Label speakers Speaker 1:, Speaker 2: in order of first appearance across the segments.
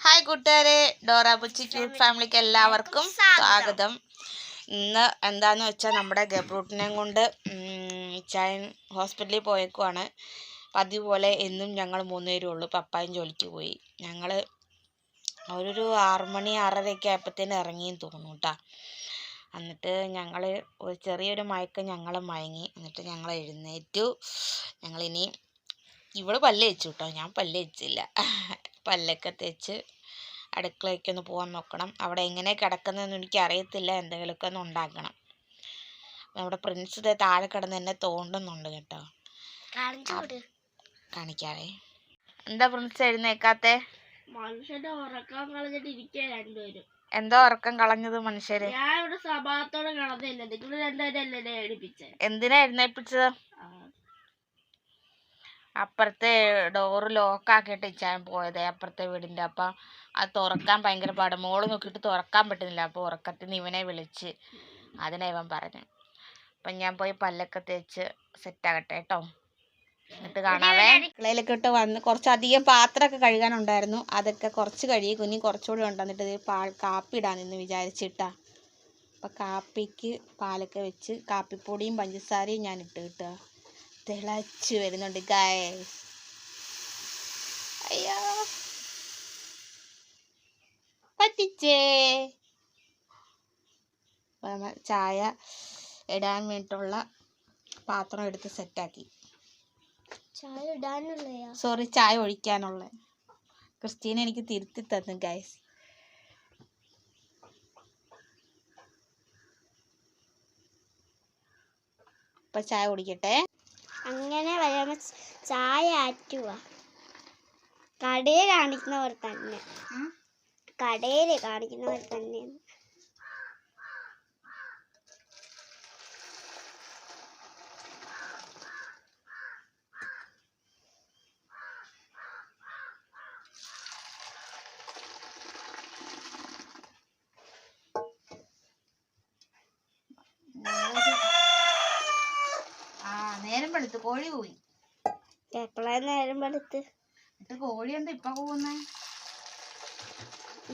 Speaker 1: Hi കൂട്ടുകാരെ. Dora Buchi cute ഫാമിലിക്ക് എല്ലാവർക്കും സ്വാഗതം. ഇന്ന് എന്താന്ന് വെച്ചാൽ നമ്മുടെ ഗബ്രൂട്ടിനെയും കൊണ്ട് ചായൻ ഹോസ്പിറ്റലിൽ പോയേക്കുവാണ്. പതിപോലെ പോലെ എന്നും ഞങ്ങൾ മൂന്നുപേരും ഉള്ളൂ. പപ്പായും ജോലിക്ക് പോയി. ഞങ്ങൾ ഒരു ആറുമണി ആറരയൊക്കെ ആയപ്പോഴത്തേന് ഇറങ്ങിയെന്ന് തോന്നുന്നു കേട്ടോ എന്നിട്ട് ഞങ്ങൾ ഒരു ചെറിയൊരു മയക്കം ഞങ്ങൾ മയങ്ങി. എന്നിട്ട് ഞങ്ങൾ എഴുന്നേറ്റു. ഞങ്ങളിനി ഇവൾ പല്ല് വെച്ചു കേട്ടോ ഞാൻ പല്ല് തേച്ചില്ല. പല്ലൊക്കെ തേച്ച് അടുക്കളയ്ക്ക് ഒന്ന് പോകാൻ നോക്കണം. അവിടെ എങ്ങനെ കിടക്കുന്നതെന്ന് എനിക്ക് അറിയത്തില്ല എന്തെങ്കിലുമൊക്കെ ഒന്ന് ഉണ്ടാക്കണം. നമ്മുടെ പ്രിൻസ് താഴെ കിടന്ന് എന്നെ തോണ്ടുന്നുണ്ട് കേട്ടോ. കാണിക്കാവേ. എന്താ പ്രിൻസ് എഴുന്നേക്കാത്തെ?
Speaker 2: മനുഷ്യന്റെ ഉറക്കം കളഞ്ഞിട്ട് ഇരിക്കുക രണ്ടുപേരും.
Speaker 1: എന്തോ ഉറക്കം കളഞ്ഞത് മനുഷ്യര്?
Speaker 2: ഞാൻ ഇവിടെ സഭാത്തോടെ നിങ്ങൾ എഴുതിപ്പിച്ചേ
Speaker 1: എന്തിനാ എഴുന്നേൽപ്പിച്ചത്? അപ്പുറത്തെ ഡോറ് ലോക്കാക്കിയിട്ട് ഇച്ചാൻ പോയത് അപ്പുറത്തെ വീടിന്റെ അപ്പം അത് തുറക്കാൻ ഭയങ്കര പാട്. മോൾ നോക്കിയിട്ട് തുറക്കാൻ പറ്റുന്നില്ല. അപ്പോൾ ഉറക്കത്തിൽ നിന്ന് ഇവനെ വിളിച്ച് അതിനാ ഇവൻ പറഞ്ഞു. അപ്പം ഞാൻ പോയി പല്ലൊക്കെ തേച്ച് സെറ്റാകട്ടെ കേട്ടോ. എന്നിട്ട് കാണാവേ. അടുക്കളയിലൊക്കെ ഇട്ട് വന്ന് കുറച്ചധികം പാത്രമൊക്കെ കഴുകാനുണ്ടായിരുന്നു. അതൊക്കെ കുറച്ച് കഴുകി കുഞ്ഞി കുറച്ചുകൂടി ഉണ്ടെന്നിട്ട് പാൽ കാപ്പി ഇടാമെന്ന് വിചാരിച്ചിട്ടാ. അപ്പം കാപ്പിക്ക് പാലൊക്കെ വെച്ച് കാപ്പിപ്പൊടിയും പഞ്ചസാരയും ഞാൻ ഇട്ട് കിട്ടുക. തിളച്ച് വരുന്നുണ്ട് ഗായസ് അയ്യോ. പറ്റിച്ചേ. ചായ ഇടാൻ വേണ്ടിയിട്ടുള്ള പാത്രം എടുത്ത് സെറ്റാക്കി
Speaker 2: ചായ ഇടാനുള്ള
Speaker 1: സോറി ചായ ഒഴിക്കാനുള്ള. ക്രിസ്റ്റീന എനിക്ക് തിരുത്തി തന്നു ഗൈസ് അപ്പൊ ചായ കുടിക്കട്ടെ.
Speaker 2: അങ്ങനെ വരുമ്പോ ചായ ആറ്റുക കടയിൽ കാണിക്കുന്നവർ തന്നെ. കടയിൽ കാണിക്കുന്നവർ തന്നെ
Speaker 1: ആ നേരം വെളുത്ത് കോഴി പോയി
Speaker 2: എപ്പോഴാ നേരം വെളുത്ത്?
Speaker 1: എന്നിട്ട് കോഴി എന്താ ഇപ്പൊ പോകുന്നേ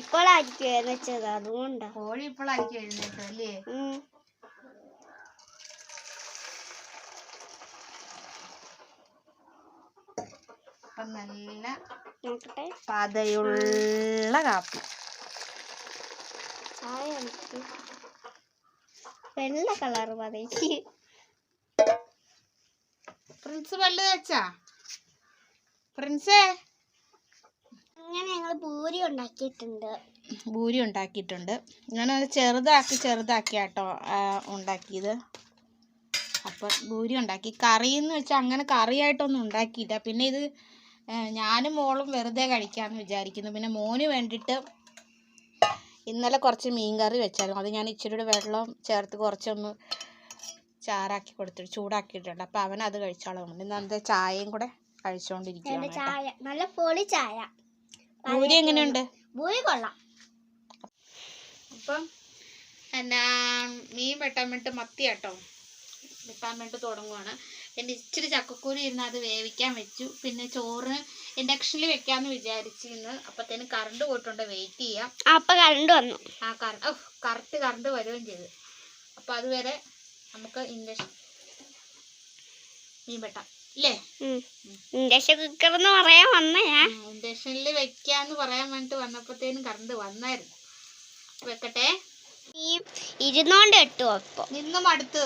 Speaker 2: ഇപ്പോഴായിരിക്കും അതുകൊണ്ടാ.
Speaker 1: കോഴി ഇപ്പോഴായിരിക്കും എഴുന്നേറ്റ് അല്ലേ. അപ്പൊ നല്ല പതയുള്ള കാപ്പി.
Speaker 2: വെള്ള കളർ പറയ്ക്ക്
Speaker 1: പ്രിൻസ് പല്ല് തേച്ചാ പ്രിൻസേ
Speaker 2: അങ്ങനെ ഞങ്ങൾ പൂരി ഉണ്ടാക്കിയിട്ടുണ്ട്.
Speaker 1: ഭൂരി ഉണ്ടാക്കിയിട്ടുണ്ട്. ഞാനത് ചെറുതാക്കി ചെറുതാക്കിയാട്ടോ ഉണ്ടാക്കിയത്. അപ്പം ഭൂരി ഉണ്ടാക്കി. കറി എന്ന് വെച്ചാൽ അങ്ങനെ കറിയായിട്ടൊന്നും ഉണ്ടാക്കിയില്ല. പിന്നെ ഇത് ഞാനും മോളും വെറുതെ കഴിക്കാമെന്ന് വിചാരിക്കുന്നു. പിന്നെ മോന് വേണ്ടിയിട്ട് ഇന്നലെ കുറച്ച് മീൻ കറി വെച്ചായിരുന്നു. അത് ഞാൻ ഇച്ചിരി കൂടെ വെള്ളം ചേർത്ത് കുറച്ചൊന്ന് ചാറാക്കി കൊടുത്തിട്ട് ചൂടാക്കിയിട്ടുണ്ട്. അപ്പൊ അവൻ അത് കഴിച്ചോളാം ഇന്ന് എന്താ ചായയും കൂടെ കഴിച്ചുകൊണ്ടിരിക്കുകയാണ്
Speaker 2: എന്റെ ചായ? നല്ല പൊളി ചായ.
Speaker 1: ഭൂരി എങ്ങനെയുണ്ട്?
Speaker 2: ഭൂരി കൊള്ളാം.
Speaker 1: അപ്പം എന്നാ മീൻ വെട്ടാൻ വേണ്ടി മത്തി കേട്ടോ വെട്ടാൻ വേണ്ടി തുടങ്ങുവാണ്. എന്റെ ഇച്ചിരി ചക്കക്കൂരി ഇരുന്ന് അത് വേവിക്കാൻ വെച്ചു. പിന്നെ ചോറിന് ഇൻഡക്ഷനിൽ വെക്കാന്ന് വിചാരിച്ചിരുന്നു. അപ്പത്തേന് കറണ്ട് പോയിട്ടുണ്ട്. വെയിറ്റ് ചെയ്യാം.
Speaker 2: അപ്പൊ കണ്ടു വന്നു.
Speaker 1: ആ കറണ്ട് ഓ കറക്റ്റ് കറണ്ട് വരികയും ചെയ്തു. അപ്പം അതുവരെ നമുക്ക് ഇൻഡക്ഷൻ മീൻ വെട്ടാം ഇല്ലേ?
Speaker 2: ഇൻഡക്ഷൻ കുക്കർ എന്ന് പറയാൻ വന്ന. ഞാൻ
Speaker 1: ഇൻഡക്ഷനിൽ വെക്കാന്ന് പറയാൻ വേണ്ടിട്ട് വന്നപ്പോഴത്തേനും കറണ്ട് വന്നായിരുന്നു. വെക്കട്ടെ?
Speaker 2: ഇരുന്നോണ്ട് ഇട്ടു അപ്പൊ.
Speaker 1: നിന്നും അടുത്ത്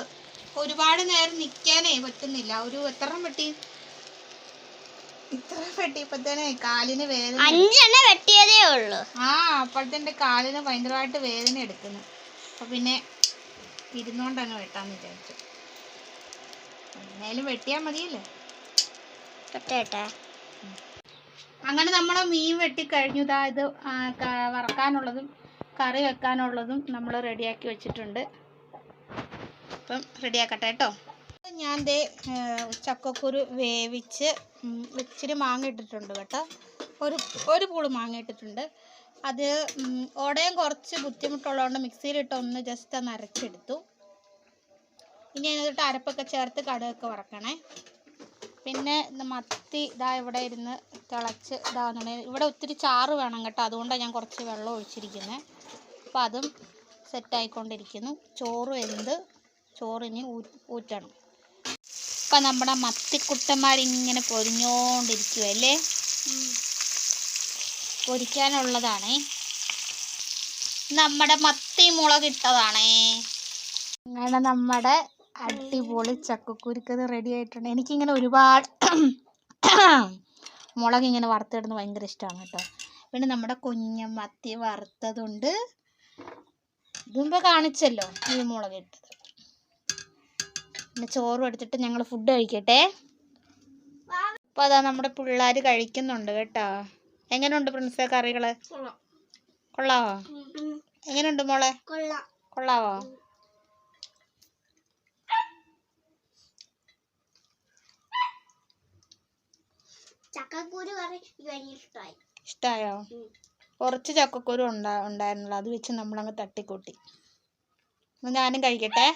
Speaker 1: ഒരുപാട് നേരം നിക്കാനേ പറ്റുന്നില്ല. ഒരു എത്ര വെട്ടി? ഇത്ര വെട്ടിയപ്പോഴത്തേനെ കാലിന് വേദന
Speaker 2: അഞ്ചെണ്ണ വെട്ടിയതേ ഉള്ളു.
Speaker 1: ആ അപ്പോഴത്തെ കാലിന് ഭയങ്കരമായിട്ട് വേദന എടുക്കുന്നു. അപ്പൊ പിന്നെ ഇരുന്നോണ്ടങ്ങ് വെട്ടാന്ന് വിചാരിച്ചു. എന്തായാലും വെട്ടിയാ മതിയല്ലേ?
Speaker 2: വെട്ടേട്ടെ.
Speaker 1: അങ്ങനെ നമ്മൾ മീൻ വെട്ടി കഴിഞ്ഞു. ഇത് വറക്കാനുള്ളതും കറി വെക്കാനുള്ളതും നമ്മൾ റെഡിയാക്കി വെച്ചിട്ടുണ്ട്. അപ്പം റെഡിയാക്കട്ടെ കേട്ടോ. ഞാൻ ദേ ചക്കക്കുരു വേവിച്ച് ഇച്ചിരി മാങ്ങ ഇട്ടിട്ടുണ്ട് കേട്ടോ. ഒരു ഒരു പൂൾ മാങ്ങ ഇട്ടിട്ടുണ്ട്. അത് ഓടയും കുറച്ച് ബുദ്ധിമുട്ടുള്ളതുകൊണ്ട് മിക്സിയിലിട്ട് ഒന്ന് ജസ്റ്റ് ഒന്ന് അരച്ചെടുത്തു. ഇനി അതിനകത്തോട്ട് അരപ്പൊക്കെ ചേർത്ത് കടുകൊക്കെ വറക്കണേ. പിന്നെ മത്തി ഇതാ ഇവിടെ ഇരുന്ന് തിളച്ച് ഇതാകുന്നുണ്ട് ഇവിടെ ഒത്തിരി ചാറ് വേണം കേട്ടോ അതുകൊണ്ടാണ് ഞാൻ കുറച്ച് വെള്ളം ഒഴിച്ചിരിക്കുന്നത് അപ്പോൾ അതും സെറ്റായിക്കൊണ്ടിരിക്കുന്നു ചോറ് വെന്ത് ചോറിനി ഊറ്റണം. അപ്പം നമ്മുടെ മത്തിക്കുട്ടന്മാരിങ്ങനെ പൊരിഞ്ഞോണ്ടിരിക്കുവല്ലേ? പൊരിക്കാനുള്ളതാണേ നമ്മുടെ മത്തി മുളക് ഇട്ടതാണേ. അങ്ങനെ നമ്മുടെ അടിപൊളി ചക്കക്കുരുക്കത് റെഡി ആയിട്ടുണ്ട്. എനിക്കിങ്ങനെ ഒരുപാട് മുളക് ഇങ്ങനെ വറുത്തിടുന്നത് ഭയങ്കര ഇഷ്ടമാണ് കേട്ടോ. പിന്നെ നമ്മുടെ കുഞ്ഞ മത്തി വറുത്തതുണ്ട്. ഇതുമ്പ കാണിച്ചല്ലോ ഈ മുളക് ഇട്ടത്. പിന്നെ ചോറും എടുത്തിട്ട് ഞങ്ങൾ ഫുഡ് കഴിക്കട്ടെ. അപ്പോൾ അതാ നമ്മുടെ പിള്ളേർ കഴിക്കുന്നുണ്ട് കേട്ടോ. എങ്ങനെയുണ്ട് പ്രിൻസേ കറികൾ?
Speaker 2: കൊള്ളാം.
Speaker 1: കൊള്ളാവോ? എങ്ങനെയുണ്ട് മോളെ?
Speaker 2: കൊള്ളാം.
Speaker 1: കൊള്ളാവോ?
Speaker 2: ചക്കക്കുരു കറി ഇഷ്ടമായി
Speaker 1: ഇഷ്ടമായോ കുറച്ച് ചക്കക്കുരു ഉണ്ടാ ഉണ്ടായിരുന്നുള്ളൂ. അത് വെച്ച് നമ്മളങ്ങ് തട്ടിക്കൂട്ടി. ഞാനും കഴിക്കട്ടെ.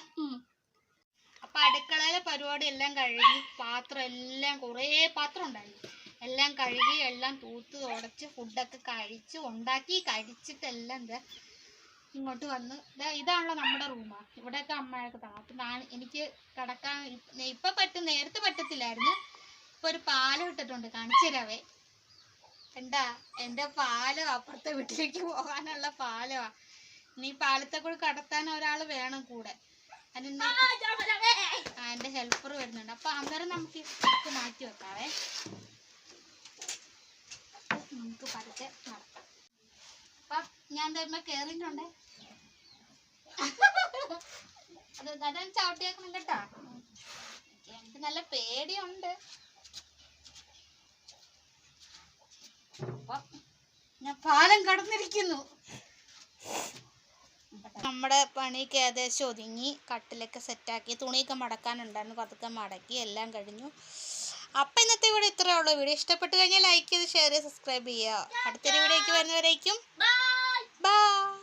Speaker 1: അപ്പൊ അടുക്കളയിലെ പരിപാടി എല്ലാം കഴുകി പാത്രം എല്ലാം കുറേ പാത്രം ഉണ്ടായിരുന്നു എല്ലാം കഴുകി എല്ലാം തൂത്ത് തുടച്ച് ഫുഡൊക്കെ കഴിച്ച് ഉണ്ടാക്കി കഴിച്ചിട്ടെല്ലാം എന്താ ഇങ്ങോട്ട് വന്ന്. ദാ ഇതാണല്ലോ നമ്മുടെ റൂമാ ഇവിടെയൊക്കെ അമ്മയൊക്കെ താ. അപ്പൊ ഞാൻ എനിക്ക് കിടക്കാൻ ഇപ്പൊ പറ്റും നേരത്തെ പറ്റത്തില്ലായിരുന്നു. ഇപ്പൊ ഒരു പാലം ഇട്ടിട്ടുണ്ട്. കാണിച്ചു തരാവേ. എന്താ എന്റെ പാലം അപ്പുറത്തെ വീട്ടിലേക്ക് പോകാനുള്ള പാലമാ. ഇനി പാലത്തെ കൂടെ കടത്താൻ ഒരാൾ വേണം കൂടെ. അതിന് ആ ഹെൽപ്പർ വരുന്നുണ്ട്. അപ്പൊ അന്നേരം നമുക്ക് മാറ്റി വെക്കാവേ. നമുക്ക് പതുക്കെ നടക്കാം ഞാൻ തരുമ്പോ കേറിട്ടുണ്ടേ അത് നല്ല ചവിട്ടിയാക്കണം കേട്ടോ. എനിക്ക് നല്ല പേടിയുണ്ട്. ഞാൻ പാലം കടന്നിരിക്കുന്നു. നമ്മുടെ പണിയൊക്കെ ഏകദേശം ഒതുങ്ങി. കട്ടിലൊക്കെ സെറ്റാക്കി തുണിയൊക്കെ മടക്കാനുണ്ടായിരുന്നു. പതുക്കെ മടക്കി. എല്ലാം കഴിഞ്ഞു. അപ്പം ഇന്നത്തെ വീഡിയോ ഇത്രയേ ഉള്ളൂ. വീഡിയോ ഇഷ്ടപ്പെട്ട് കഴിഞ്ഞാൽ ലൈക്ക് ചെയ്ത് ഷെയർ ചെയ്ത് സബ്സ്ക്രൈബ് ചെയ്യുക. അടുത്തൊരു വീഡിയോയ്ക്ക് വരുന്നവരേക്കും
Speaker 2: ബൈ
Speaker 1: ബൈ